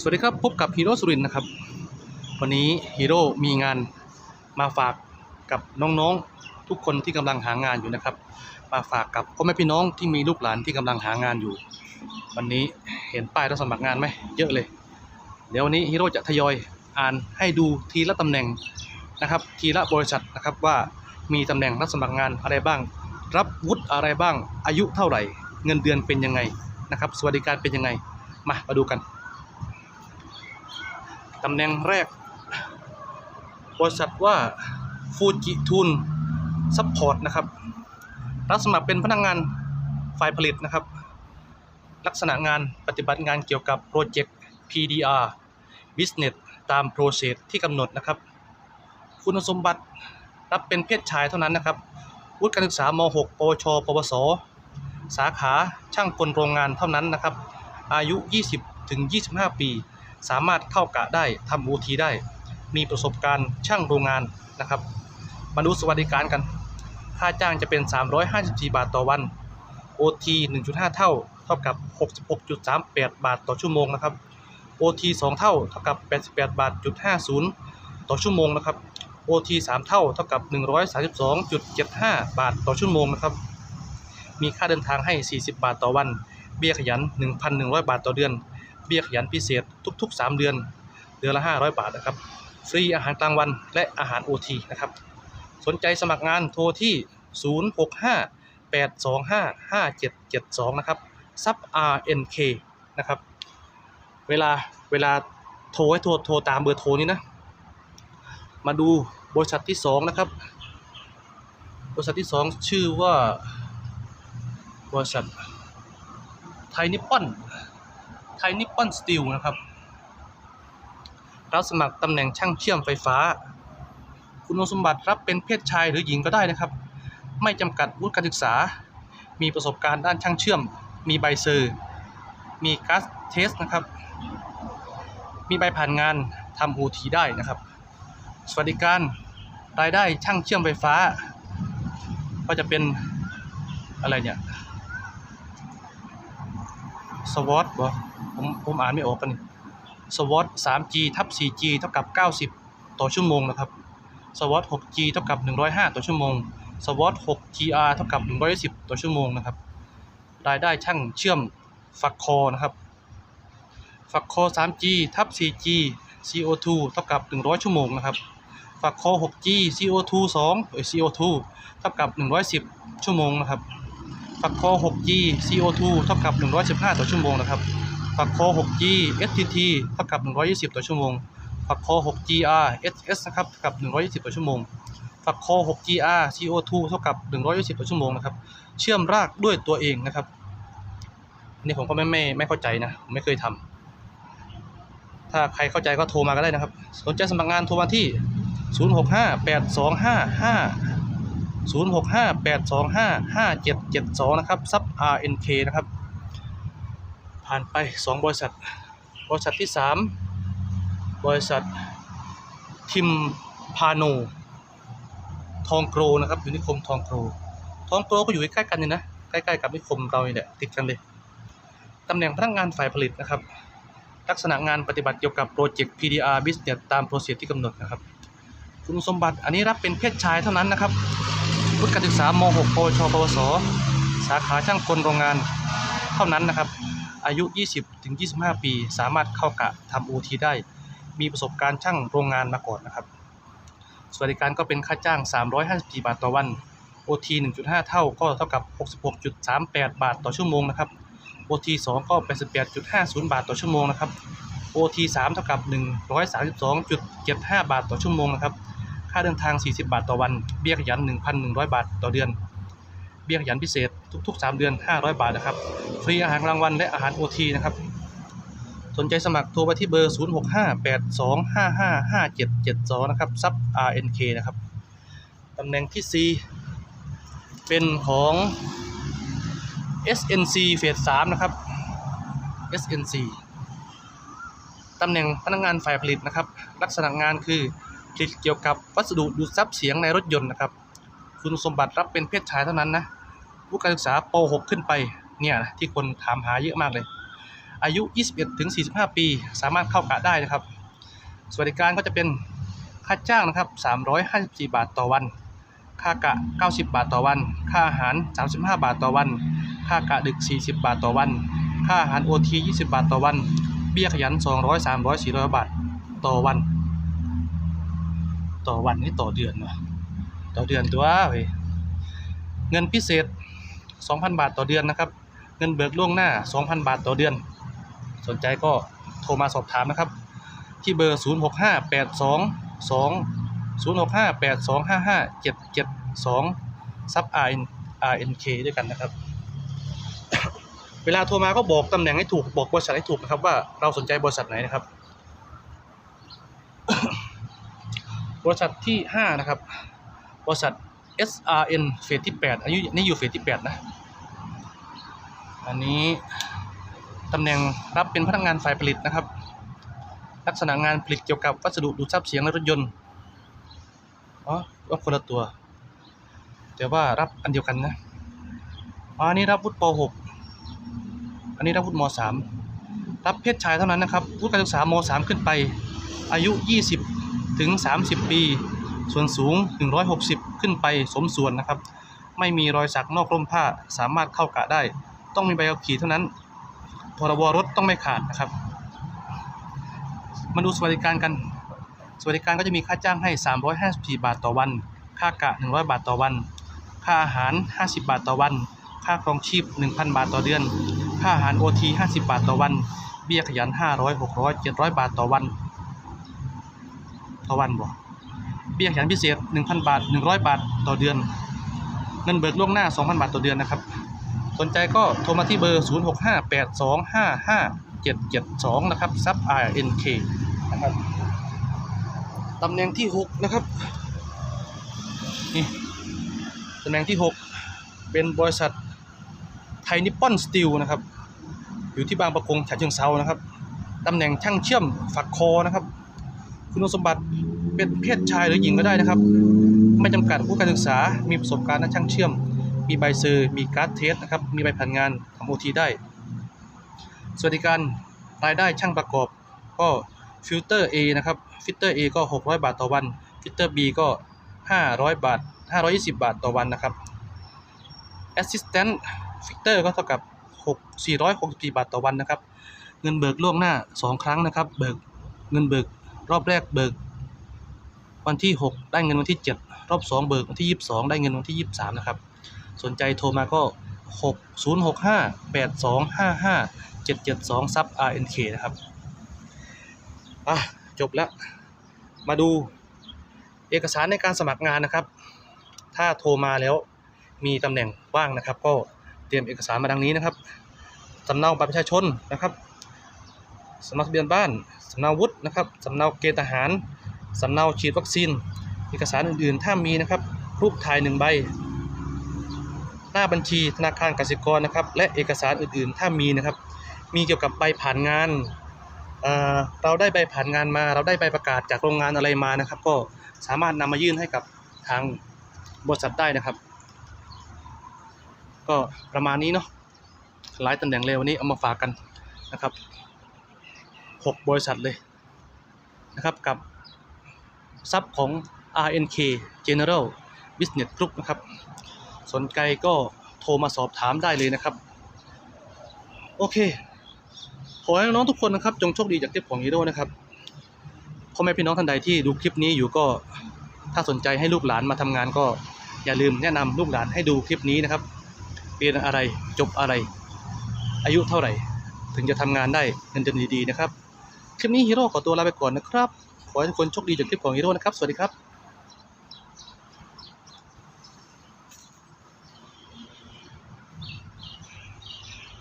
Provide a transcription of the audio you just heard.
สวัสดีครับ พบกับฮีโร่สุรินทร์นะครับ วันนี้ฮีโร่มีงานมาฝากกับน้องๆทุกคนที่กำลังหางานอยู่นะครับ มาฝากกับพ่อแม่พี่น้องที่มีลูกหลานที่กำลังหางานอยู่ วันนี้เห็นป้ายรับสมัครงานไหมเยอะเลย เดี๋ยววันนี้ฮีโร่จะทยอยอ่านให้ดูทีละตำแหน่งนะครับ ทีละบริษัทนะครับว่ามีตำแหน่งรับสมัครงานอะไรบ้าง รับวุฒิอะไรบ้างอายุเท่าไหร่ เงินเดือนเป็นยังไงนะครับ สวัสดิการเป็นยังไงมามาดูกัน ตำแหน่งแรก บริษัทว่าฟูจิทูนซัพพอร์ตนะครับ รับสมัครเป็นพนักงานฝ่ายผลิตนะครับ ลักษณะงานปฏิบัติงานเกี่ยวกับโปรเจกต์ PDR Business ตามโปรเซสที่กำหนดนะครับ คุณสมบัติรับเป็นเพศชายเท่านั้นนะครับ วุฒิการศึกษา ม 6 ปวช ปวส สาขาช่างกลโรงงานเท่านั้นนะครับ อายุ 20ถึง25 ปี สามารถเข้ากะได้ทำ OT ได้ มีประสบการณ์ช่างโรงงานนะครับมาดูสวัสดิการกันค่าจ้างจะเป็น 354 บาทต่อวัน OT 1.5 เท่า เท่ากับ 66.38 บาทต่อชั่วโมงนะครับ OT 2 เท่า เท่ากับ 88 บาทจุด50 ต่อชั่วโมงนะครับ OT 3 เท่า เท่ากับ 132.75 บาทต่อชั่วโมงนะครับ มีค่าเดินทางให้ 40 บาทต่อวัน เบี้ยขยัน 1,100 บาทต่อเดือน เบี้ยขยันพิเศษทุก ๆ 3 เดือน เดือนละ 500 บาทนะครับ ฟรีอาหารกลางวันและอาหาร OT นะครับ สนใจสมัครงานโทรที่ 065 825 5772 นะครับซับ RNK นะครับ เวลาเวลาโทรให้โทรโทรตามเบอร์โทรนี้นะ มาดูบริษัทที่ 2 นะครับ บริษัทที่ 2 ชื่อว่าบริษัทไทยนิปปอน ไทยนิปปอนสตีลนะครับ รับสมัครตำแหน่งช่างเชื่อมไฟฟ้า คุณสมบัติรับเป็นเพศชายหรือหญิงก็ได้นะครับ ไม่จำกัดวุฒิการศึกษา มีประสบการณ์ด้านช่างเชื่อม มีใบเซอร์ มีกัสเทสนะครับ มีใบผ่านงานทำ OT ได้นะครับ สวัสดิการรายได้ช่างเชื่อมไฟฟ้า ก็จะเป็นอะไรเนี่ยสวอตบ่ ผมผมอ่านไม่ออกกันสวอต 3G ทับ 4G เท่ากับ 90 ต่อชั่วโมงนะครับสวอต 6G เท่ากับ 105 ต่อชั่วโมงสวอต 6GR เท่ากับ 110 ต่อชั่วโมงนะครับ รายได้ช่างเชื่อมฝักคอนะครับ ฝักคอ 3G ทับ 4G CO2 เท่ากับ 100 ชั่วโมงนะครับ ฝักคอ 6G CO2 2เอ้ย CO2 เท่ากับ 110 ชั่วโมงนะครับ ฝักคอ 6G CO2 เท่ากับ 115 ต่อชั่วโมงนะครับ ฝักคอ 6G STT เท่ากับ 120 ต่อชั่วโมง ฝักคอ 6GR SS นะครับเท่ากับ 120 ต่อชั่วโมง ฝักคอ 6GR CO2 เท่ากับ 120 ต่อชั่วโมงนะครับ เชื่อมรากด้วยตัวเองนะครับอันนี่ผมก็ไม่ไม่ไม่เข้าใจนะผมไม่เคยทำถ้าใครเข้าใจก็โทรมาก็ได้นะครับ สนใจสมัครงานโทรมาที่ 065 825 065-825-5772 นะครับซับ RNK นะครับ ผ่านไป 2 บริษัท บริษัทที่ 3 บริษัททิมพาโนทองโกรนะครับอยู่นิคมทองโกรทองโกรก็อยู่ใกล้ๆกันนี่นะใกล้ๆกับนิคมเราเนี่ยติดกันเลยตำแหน่งพนักงานฝ่ายผลิตนะครับ ลักษณะงานปฏิบัติเกี่ยวกับโปรเจกต์ PDR Business ตามโปรเซสที่กำหนดนะครับคุณสมบัติอันนี้รับเป็นเพศชายเท่านั้นนะครับวุฒิการศึกษาม 6 ปวชปวส สาขาช่างกลโรงงานเท่านั้นนะครับ อายุ 20-25 ปี สามารถเข้ากะทำ OT ได้ มีประสบการณ์ช่างโรงงานมาก่อนนะครับ สวัสดิการก็เป็นค่าจ้าง 354 บาทต่อวัน OT 1.5 เท่าก็เท่ากับ 66.38 บาทต่อชั่วโมงนะครับ OT 2ก็ 88.50 บาทต่อชั่วโมงนะครับ OT 3เท่ากับ 132.75 บาทต่อชั่วโมงนะครับค่าเดินทาง 40 บาทต่อวัน เบี้ยขยัน 1,100 บาทต่อเดือน บี้ยขยันพิเศษทุกๆ 3 เดือน 500 บาทนะครับ ฟรีอาหารกลางวันและอาหาร OT นะครับ สนใจสมัครโทรไปที่เบอร์ 0658255572 นะครับ ซับ RNK นะครับ ตำแหน่งที่ 4 เป็นของ SNC เฟส3นะครับ SNC ตำแหน่งพนักงานฝ่ายผลิตนะครับ ลักษณะงานคือผลิตเกี่ยวกับวัสดุดูดซับเสียงในรถยนต์นะครับ คุณสมบัติรับเป็นเพศชายเท่านั้นนะ วุฒิการศึกษาป .6 ขึ้นไปเนี่ยนะที่คนถามหาเยอะมากเลย อายุ 21ถึง45 ปี สามารถเข้ากะได้นะครับ สวัสดิการก็จะเป็นค่าจ้างนะครับ 354 บาทต่อวัน ค่ากะ 90 บาทต่อวัน ค่าอาหาร 35 บาทต่อวัน ค่ากะดึก 40 บาทต่อวัน ค่าอาหาร OT 20 บาทต่อวัน เบี้ยขยัน 200 300 400 บาทต่อวัน ต่อวันนี่ต่อเดือนวะต่อเดือนตัวเว้ยเงินพิเศษ 2,000 บาทต่อเดือนนะครับ เงินเบิกล่วงหน้า 2,000 บาทต่อเดือน สนใจก็โทรมาสอบถามนะครับ ที่เบอร์ 065822 0658255772 ซับ RNK ด้วยกันนะครับ เวลาโทรมาก็บอกตำแหน่งให้ถูกบอกบริษัทให้ถูกนะครับ ว่าเราสนใจบริษัทไหนนะครับ บริษัทที่ 5 นะครับ บริษัท SRN เฟสที่ 8 อายุนี่อยู่เฟสที่ 8 นะ อันนี้ตำแหน่งรับเป็นพนักงานฝ่ายผลิตนะครับ ลักษณะงานผลิตเกี่ยวกับวัสดุดูดซับเสียงในรถยนต์อ๋อว่าคนละตัว แต่ว่ารับอันเดียวกันนะอ๋ออันนี้รับวุฒิป .6 อันนี้รับวุฒิม .3 รับเพศชายเท่านั้นนะครับวุฒิการศึกษาม .3 ขึ้นไป อายุ 20 ถึง 30 ปี ส่วนสูง 160 ขึ้นไปสมส่วนนะครับ ไม่มีรอยสักนอกร่มผ้าสามารถเข้ากะได้ ต้องมีใบขับขี่เท่านั้น พรบรถต้องไม่ขาดนะครับ มาดูสวัสดิการกัน สวัสดิการก็จะมีค่าจ้างให้ 354 บาทต่อวัน ค่ากะ 100 บาทต่อวัน ค่าอาหาร 50 บาทต่อวัน ค่าครองชีพ 1,000 บาทต่อเดือน ค่าอาหาร OT 50 บาทต่อวัน เบี้ยขยัน 500 600 700 บาทต่อวัน ต่อวันบ่เบี้ยขยันพิเศษ 1,000 บาท 100 บาทต่อเดือน เงินเบิกล่วงหน้า 2,000 บาทต่อเดือนนะครับ สนใจก็โทรมาที่เบอร์ 0658255772 นะครับซับ RNK นะครับตำแหน่งที่ 6 นะครับ นี่ตำแหน่งที่ 6 เป็นบริษัทไทยนิปปอนสตีลนะครับ อยู่ที่บางประกงฉะเชิงเซานะครับตำแหน่งช่างเชื่อมฝักคอนะครับ คุณสมบัติเป็นเพศชายหรือหญิงก็ได้นะครับ ไม่จำกัดผู้การศึกษามีประสบการณ์ด้านช่างเชื่อม มีใบเซอร์มีการ์ดเทสนะครับ มีใบผ่านงานทำโอทีได้ สวัสดิการรายได้ช่างประกอบก็ฟิลเตอร์ A นะครับ ฟิลเตอร์ A ก็ 600 บาทต่อวัน ฟิลเตอร์ B ก็ 500 บาท 520 บาทต่อวันนะครับ Assistant ฟิลเตอร์ก็เท่ากับ 6 464 บาทต่อวันนะครับ เงินเบิกล่วงหน้า 2 ครั้งนะครับ เบิกเงินเบิกรอบแรกเบิก วันที่ 6 ได้เงินวันที่ 7 รอบ 2 เบิกวันที่ 22 ได้เงินวันที่ 23 นะครับ สนใจโทรมาก็ 6 0 6 5 8 2 5 5 7 7 2ซับ RNK นะครับ อะ จบแล้ว มาดูเอกสารในการสมัครงานนะครับ ถ้าโทรมาแล้วมีตำแหน่งว่างนะครับ ก็เตรียมเอกสารมาดังนี้นะครับสำเนาบัตรประชาชนนะครับสำเนาทะเบียนบ้านสำเนาวุฒินะครับสำเนาเกณฑ์ทหารสำเนาฉีดวัคซีน เอกสารอื่นๆ ถ้ามีนะครับ รูปถ่ายหนึ่งใบ หน้าบัญชีธนาคารกสิกรนะครับ และเอกสารอื่นๆ ถ้ามีนะครับ มีเกี่ยวกับใบผ่านงานเเราได้ใบผ่านงานมา เราได้ใบประกาศจากโรงงานอะไรมานะครับ ก็สามารถนำมายื่นให้กับทางบริษัทได้นะครับ ก็ประมาณนี้เนาะหลายตำแหน่งเลยวันนี้เอามาฝากกันนะครับหกบริษัทเลยนะครับกับซับของ RNK General Business Group นะครับ สนใจก็โทรมาสอบถามได้เลยนะครับ โอเค ขอให้น้องๆทุกคนนะครับ จงโชคดีจากเทปของฮีโร่นะครับพ่อแม่พี่น้องท่านใดที่ดูคลิปนี้อยู่ก็ถ้าสนใจให้ลูกหลานมาทำงานก็อย่าลืมแนะนำลูกหลานให้ดูคลิปนี้นะครับเรียนอะไรจบอะไร อายุเท่าไหร่ ถึงจะทำงานได้เงินเดือนดีๆนะครับ คลิปนี้ฮีโร่ขอตัวลาไปก่อนนะครับ ขอให้ทุกคนโชคดีจากคลิปของฮีโร่นะครับ สวัสดีครับ